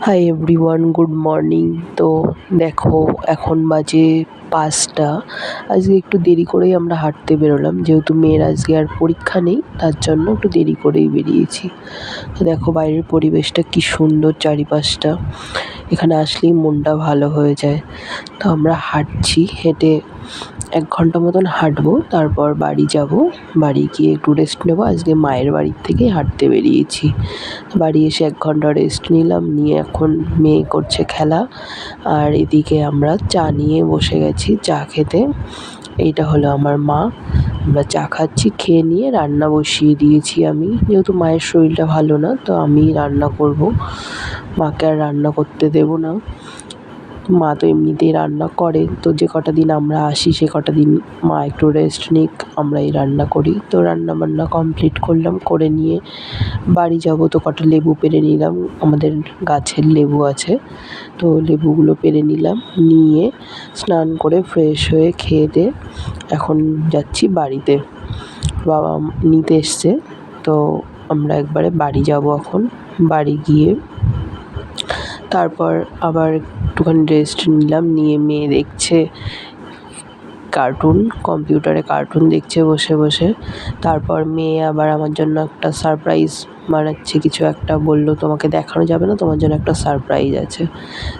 Hi everyone good morning তো দেখো, এখন বাজে পাঁচটা। আজকে একটু দেরি করেই আমরা হাঁটতে বেরোলাম। যেহেতু মেয়ের আজকে আর পরীক্ষা নেই, তার জন্য একটু দেরি করেই বেরিয়েছি। তো দেখো, বাইরের পরিবেশটা কি সুন্দর চারিপাশটা। এখানে আসলেই মনটা ভালো হয়ে যায়। তো আমরা হাঁটছি, হেঁটে এক ঘণ্টা মতন হাঁটবো, তারপর বাড়ি যাব। বাড়ি গিয়ে একটু রেস্ট নেব। আজকে মায়ের বাড়ির থেকেই হাঁটতে বেরিয়েছি। বাড়ি এসে এক ঘণ্টা রেস্ট নিলাম, নিয়ে এখন মেয়ে করছে খেলা। আর এদিকে আমরা চা নিয়ে বসে গেছি, চা খেতে। এইটা হলো আমার মা। আমরা চা খাচ্ছি, খেয়ে নিয়ে রান্না বসিয়ে দিয়েছি আমি। যেহেতু মায়ের শরীরটা ভালো না, তো আমিই রান্না করব। মাকে আর রান্না করতে দেবো না। মা তো এমনিতেই রান্না করে। তো যে কটা দিন আমরা আসি, সে কটা দিন মা একটু রেস্ট নিক আমরাই রান্না করি। তো রান্না বান্না কমপ্লিট করলাম, করে নিয়ে বাড়ি যাব। তো কটা লেবু পেরে নিলাম, আমাদের গাছের লেবু আছে। তো লেবুগুলো পেরে নিলাম, নিয়ে স্নান করে ফ্রেশ হয়ে খেয়ে দিয়ে এখন যাচ্ছি বাড়িতে। বাবা নিতে এসছে, তো আমরা একবারে বাড়ি যাব এখন। বাড়ি গিয়ে তারপর আবার একটুখানি রেস্ট নিলাম, নিয়ে মেয়ে দেখছে কার্টুন কম্পিউটারে কার্টুন দেখছে বসে বসে। তারপর মেয়ে আবার আমার জন্য একটা সারপ্রাইজ বানাচ্ছে কিছু একটা বলল, তোমাকে দেখানো যাবে না, তোমার জন্য একটা সারপ্রাইজ আছে।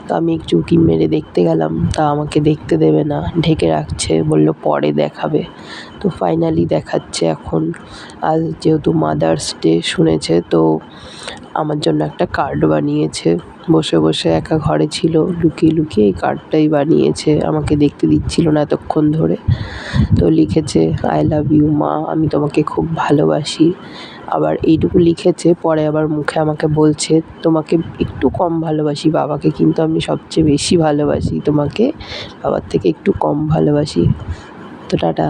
তো আমি একটু উঁকি মেরে দেখতে গেলাম, তা আমাকে দেখতে দেবে না, ঢেকে রাখছে, বলল পরে দেখাবে। তো ফাইনালি দেখাচ্ছে এখন। আজ যেহেতু মাদার্স ডে শুনেছে, তো আমার জন্য একটা কার্ড বানিয়েছে। বসে বসে একা ঘরে ছিল, লুকিয়ে লুকিয়ে এই কার্ডটাই বানিয়েছে। আমাকে দেখতে দিচ্ছিল না এতক্ষণ ধরে। তো লিখেছে আই লাভ ইউ মা, আমি তোমাকে খুব ভালোবাসি। আবার এইটুকু লিখেছে, পরে আবার মুখে আমাকে বলছে, তোমাকে একটু কম ভালোবাসি বাবাকে, কিন্তু আমি সবচেয়ে বেশি ভালোবাসি তোমাকে, বাবার থেকে একটু কম ভালোবাসি। তো টাটা।